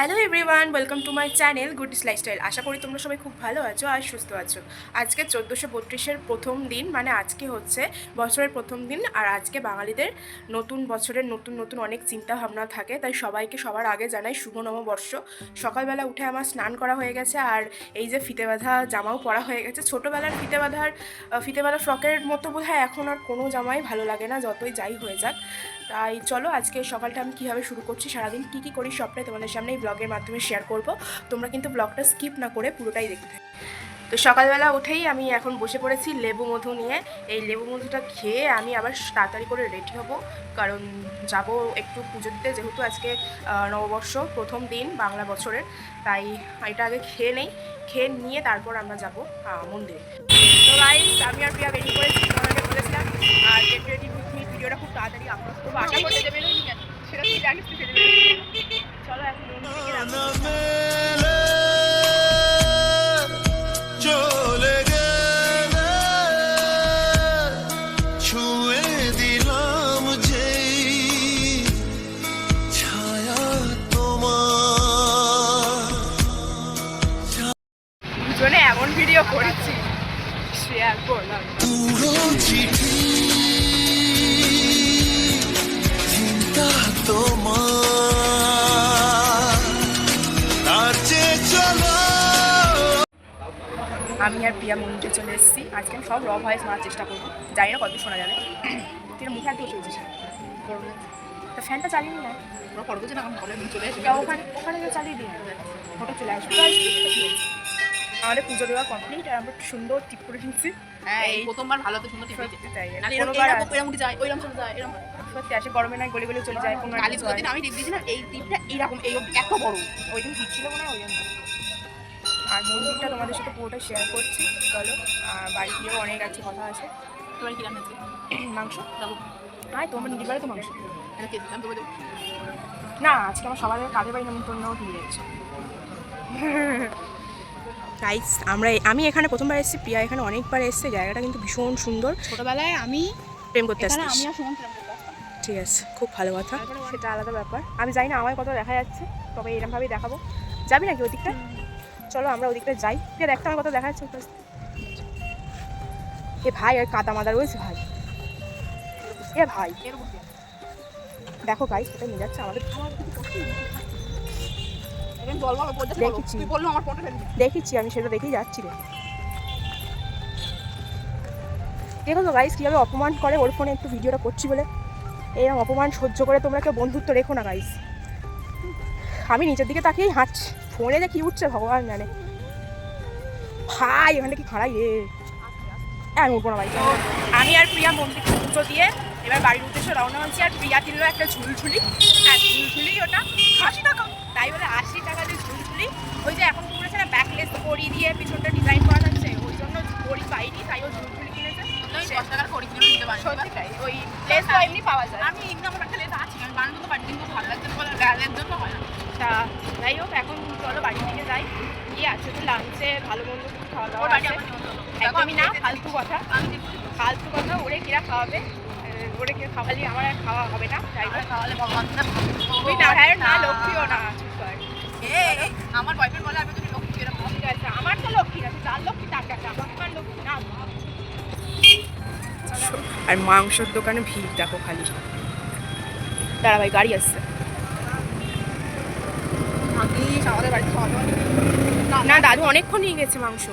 Hello everyone welcome to my channel goodies lifestyle আশা করি তোমরা সবাই খুব ভালো আছো আর সুস্থ আছো। আজকে চোদ্দোশো বত্রিশের প্রথম দিন মানে আজকে হচ্ছে বছরের প্রথম দিন, আর আজকে বাঙালিদের নতুন বছরের নতুন নতুন অনেক চিন্তা ভাবনা থাকে, তাই সবাইকে সবার আগে জানাই শুভ নববর্ষ। সকালবেলা উঠে আমার স্নান করা হয়ে গেছে, আর এই যে ফিতে বাঁধা জামাও পরা হয়ে গেছে। ছোটোবেলার ফিতে বাঁধার, ফিতে বাঁধা ফ্রকের মতো বোধ হয় এখন আর কোনো জামাই ভালো লাগে না, যতই যাই হয়ে যাক। তাই চলো আজকে সকালটা আমি কীভাবে শুরু করছি, সারাদিন কী কী করি সবটাই তোমাদের সামনে এই ব্লগের মাধ্যমে শেয়ার করব। তোমরা কিন্তু ব্লগটা স্কিপ না করে পুরোটাই দেখতে তো সকালবেলা উঠেই আমি এখন বসে পড়েছি লেবু মধু নিয়ে। এই লেবু মধুটা খেয়ে আমি আবার তাড়াতাড়ি করে রেডি হব, কারণ যাব একটু পুজো দিতে, যেহেতু আজকে নববর্ষ প্রথম দিন বাংলা বছরের, তাই এটা আগে খেয়ে নেই। খেয়ে নিয়ে তারপর আমরা যাব মন্দিরে। তো আমি আর প্রিয়া বেরিয়ে তোমাকে বলেছিলাম আর গেট রেডি উইথ মি ভিডিওটা খুব তাড়াতাড়ি আপলোড করব আশা করি খেতে বেরোয়নি কেন? সেটা তুই জানিস তুই ফেলে চলো এখন চলে গেলে ছুঁয়ে দিলাম যেই ছায়া তোমার। দুজনে এমন ভিডিও করেছি শেয়ার করলাম পুরো চিঠি তোমার। তার চেয়ে চলো। আমি আর প্রিয়া মন্দিরে চলে এসেছি। আজকে আমি সব র ভয়েস মারার চেষ্টা করব। জানি না কত শোনা যাবে। তুই মুখে একটু চলছিস তো ফ্যানটা চালিয়ে নি। না ওরা পরে বুঝে না, চলে এসে ওখানে ওখানে গিয়ে চালিয়ে দিই ফটো চলে আসবে। আমাদের পুজো দেওয়া কমপ্লিট আর আমরা সুন্দর টিপ করে নিচ্ছি হ্যাঁ, এই প্রথমবার ভালো তো সুন্দর টিপ হয়েছে। তাই কোনোবার এরম- এরম যায়, ওইরম চলে যায়, এরম। সত্যি আসে গরমে না গলি গলি চলে যায় কোনো কালী দিন আমি টিপ দিয়েছিলাম, এই টিপটা এইরকম, এই এত বড়। ওই দিন ঠিক ছিল মনে হয় ওই জন্য আর মন্দিরটা তোমাদের সাথে পুরোটা শেয়ার করছি চলো আর বাড়ি গিয়েও অনেক আছে কথা আছে তোমার কি রান্না? মাংস যাব। আয় তোমার নিজের বাড়ি তো মাংস দেবো। না আজকে আমার সবার কাজের বাড়ি নেমন্তন্ন দিয়ে যাচ্ছে গাইস আমরা আমি এখানে প্রথমবার এসেছি প্রিয়া এখানে অনেকবার এসেছে জায়গাটা কিন্তু ভীষণ সুন্দর। ছোটবেলায় আমি প্রেম করতে আসতাম। ঠিক আছে খুব ভালো কথা। সেটা আলাদা ব্যাপার। আমি জানি না আমার কত দেখা যাচ্ছে তবে এরকমভাবেই দেখাবো। যাবি নাকি ওদিকটা? চলো আমরা ওদিকটা যাই। আছে দেখতে আমার কত দেখা যাচ্ছে এ ভাই আর কাদা মাদা রয়েছে ভাই। এ ভাই। দেখো গাইস সেটা নিয়ে যাচ্ছে আমাদের। দেখেছি। আমি সেটা দেখেই যাচ্ছি রে। দেখো তো গাইস কীভাবে অপমান করে ওর ফোনে একটু ভিডিওটা করছি বলে। এরকম অপমান সহ্য করে তোমরা কেউ বন্ধুত্ব রেখো না গাইস আমি নিচের দিকে তাকিয়েই হাঁটছি। ফোনে যে কী উঠছে ভগবান জানে। ভাই এখানে কি খাড়াই রে। আমি উঠবো না ভাই। আমি আর প্রিয়া মন্দির পুজো দিয়ে এবার বাড়ির উদ্দেশ্যে রওনা হচ্ছি। আর প্রিয়া কিনলো একটা ঝুলঝুলি। হ্যাঁ ঝুলঝুলি ওটা। আশি টাকা তাই বলে আশি টাকা দিয়ে ঝুলঝুলি ওই যে এখন করেছে না ব্যাকলেস করি দিয়ে পিছনটা ডিজাইন করা থাকছে ওই জন্য করি পাইনি তাই ও ঝুলঝুলি কিনেছে। দশ টাকার করি কিনে নিতে পারি। সত্যি ওই লেস এমনি পাওয়া যায়। আমি এমনি আমার একটা লেস আছে, আমি বানাতে তো পারি, কিন্তু ভালো লাগছে বলে জন্য হয় না। তা যাই হোক এখন চলো বাড়ি থেকে যাই। কি আছে তো লাঞ্চে ভালো মন্দ খাওয়া দাওয়া একদমই না ফালতু কথা। ফালতু কথা ওরে কিরা খাওয়াবে? ওরে কিরা খাওয়ালি আমার আর খাওয়া হবে না যাই হোক। তাহলে ভগবান না তুই না হ্যাঁ না লক্ষ্মীও না আমার বয়ফ্রেন্ড বলে আমি তুমি লক্ষ্মী এরকম। ঠিক আছে আমার তো লক্ষ্মী তুই যার লক্ষ্মী তার কাছে আমার লক্ষ্মী না। আর মাংসের দোকানে ভিড় দেখো খালি। দাঁড়া ভাই গাড়ি আসছে। আমাদের বাড়িতে। না দাদু অনেকক্ষণ নিয়ে গেছে মাংস।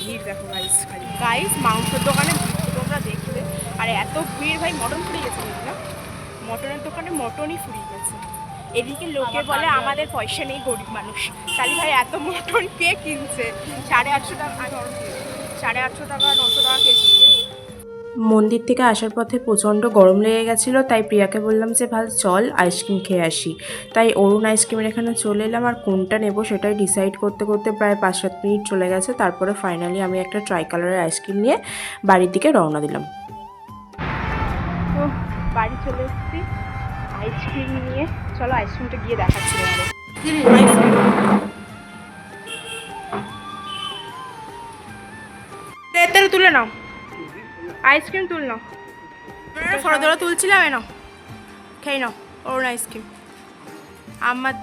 ভিড় দেখো গাইস খালি। গাইস মাংসের দোকানে তোমরা দেখলে আর এত ভিড় ভাই মটন ফুরিয়ে গেছে বুঝলি না? মটনের দোকানে মটনই ফুরিয়ে গেছে। এদিকে লোকে বলে আমাদের পয়সা নেই গরিব মানুষ। তাহলে ভাই এত মটন কে কিনছে? সাড়ে আটশো টাকা। সাড়ে আটশো টাকা নশো টাকা কেজি মন্দির থেকে আসার পথে প্রচণ্ড গরম লেগে গেছিল তাই প্রিয়াকে বললাম যে ভালো চল আইসক্রিম খেয়ে আসি। তাই অরুণ আইসক্রিমের এখানে চলে এলাম আর কোনটা নেব সেটাই ডিসাইড করতে করতে প্রায় পাঁচ সাত মিনিট চলে গেছে। তারপরে ফাইনালি আমি একটা ট্রাই কালারের আইসক্রিম নিয়ে বাড়ির দিকে রওনা দিলাম। বাড়ি চলে এসেছি। আইসক্রিম নিয়ে। চলো আইসক্রিমটা গিয়ে দেখাচ্ছি আরও তুলে নাও। আইসক্রিম তুল নাও। ফটো তুলছিলাম এনো খেয়ে নাও অরুণ আইসক্রিম। আমার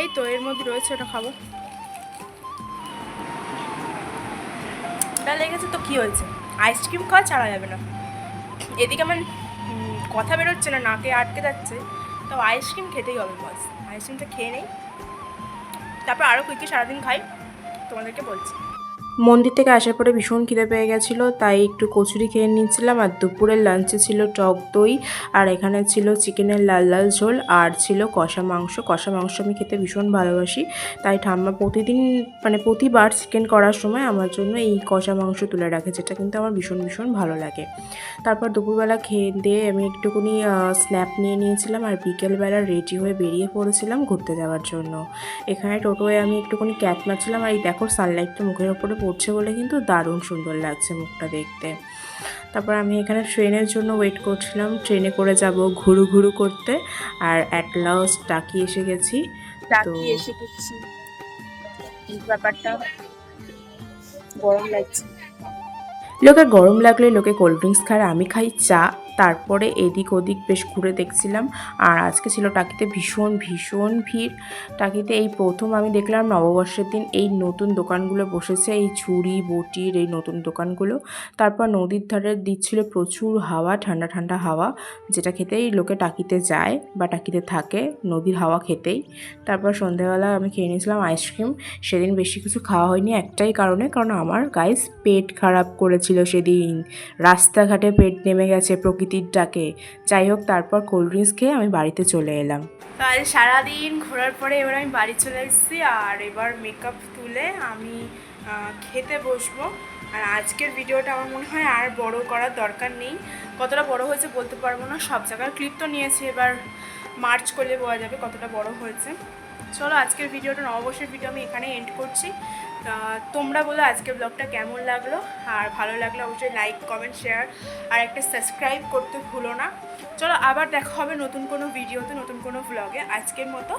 এই তো এর মধ্যে রয়েছে ওটা খাব। লেগেছে তো কি হয়েছে? আইসক্রিম খাওয়া ছাড়া যাবে না। এদিকে আমার কথা বেরোচ্ছে না, নাকে আটকে যাচ্ছে। তো আইসক্রিম খেতেই হবে বস। আইসক্রিমটা খেয়ে নেই। তারপর আরও কী কী সারাদিন খাই, তোমাদেরকে বলছি। মন্দির থেকে আসার পরে ভীষণ খিদে পেয়ে গেছিল, তাই একটু কচুরি খেয়ে নিচ্ছিলাম আর দুপুরের লাঞ্চে ছিল টক দই, আর এখানে ছিল চিকেনের লাল লাল ঝোল, আর ছিল কষা মাংস। কষা মাংস আমি খেতে ভীষণ ভালোবাসি, তাই ঠাম্মা প্রতিদিন মানে প্রতিবার চিকেন করার সময় আমার জন্য এই কষা মাংস তুলে রাখে, যেটা কিন্তু আমার ভীষণ ভীষণ ভালো লাগে। তারপর দুপুরবেলা খেয়ে দিয়ে আমি একটুখানি স্ন্যাপ নিয়ে নিয়েছিলাম, আর বিকেলবেলা রেডি হয়ে বেরিয়ে পড়েছিলাম ঘুরতে যাওয়ার জন্য। এখানে টোটোয় আমি একটুখানি ক্যাট মারছিলাম, আর এই দেখো সানলাইটটা মুখের ওপরে পড়ছে বলে কিন্তু দারুণ সুন্দর লাগছে মুখটা দেখতে। তারপর আমি এখানে ট্রেনের জন্য ওয়েট করছিলাম। ট্রেনে করে যাব ঘুরু ঘুরু করতে। আর অ্যাট লাস্ট টাকি এসে গেছি। তো এসে গেছি। ব্যাপারটা গরম লাগছে। লোকের গরম লাগলে লোকে কোল্ড ড্রিঙ্কস খায় আমি খাই চা। তারপরে এদিক ওদিক বেশ ঘুরে দেখছিলাম। আর আজকে ছিল টাকিতে ভীষণ ভীষণ ভিড়। টাকিতে এই প্রথম আমি দেখলাম নববর্ষের দিন এই নতুন দোকানগুলো বসেছে, এই ছুরি বটির এই নতুন দোকানগুলো। তারপর নদীর ধারে দিচ্ছিল প্রচুর হাওয়া, ঠান্ডা ঠান্ডা হাওয়া, যেটা খেতেই লোকে টাকিতে যায় বা টাকিতে থাকে, নদীর হাওয়া খেতেই। তারপর সন্ধেবেলা আমি খেয়ে নিয়েছিলাম আইসক্রিম। সেদিন বেশি কিছু খাওয়া হয়নি একটাই কারণে, কারণ আমার গাইস পেট খারাপ করেছিল সেদিন। রাস্তাঘাটে পেট নেমে গেছে প্রকৃতির ডাকে যাই হোক, তারপর কোল্ড ড্রিঙ্কস খেয়ে আমি বাড়িতে চলে এলাম। কাল সারাদিন ঘোরার পরে এবার আমি বাড়ি চলে এসেছি আর এবার মেকআপ তুলে আমি খেতে বসবো। আর আজকের ভিডিওটা আমার মনে হয় আর বড় করার দরকার নেই। কতটা বড় হয়েছে বলতে পারব না, সব জায়গার ক্লিপ তো নিয়েছি, এবার মার্চ করলে বোঝা যাবে কতটা বড় হয়েছে। চলো আজকের ভিডিওটা নববর্ষের ভিডিও আমি এখানে এন্ড করছি। তোমরা বলো আজকে ব্লগটা কেমন লাগল? আর ভালো লাগলে অবশ্যই লাইক কমেন্ট শেয়ার আর একটা সাবস্ক্রাইব করতে ভুলো না। চলো আবার দেখা হবে নতুন কোনো ভিডিওতে নতুন কোনো ব্লগে আজকের মতো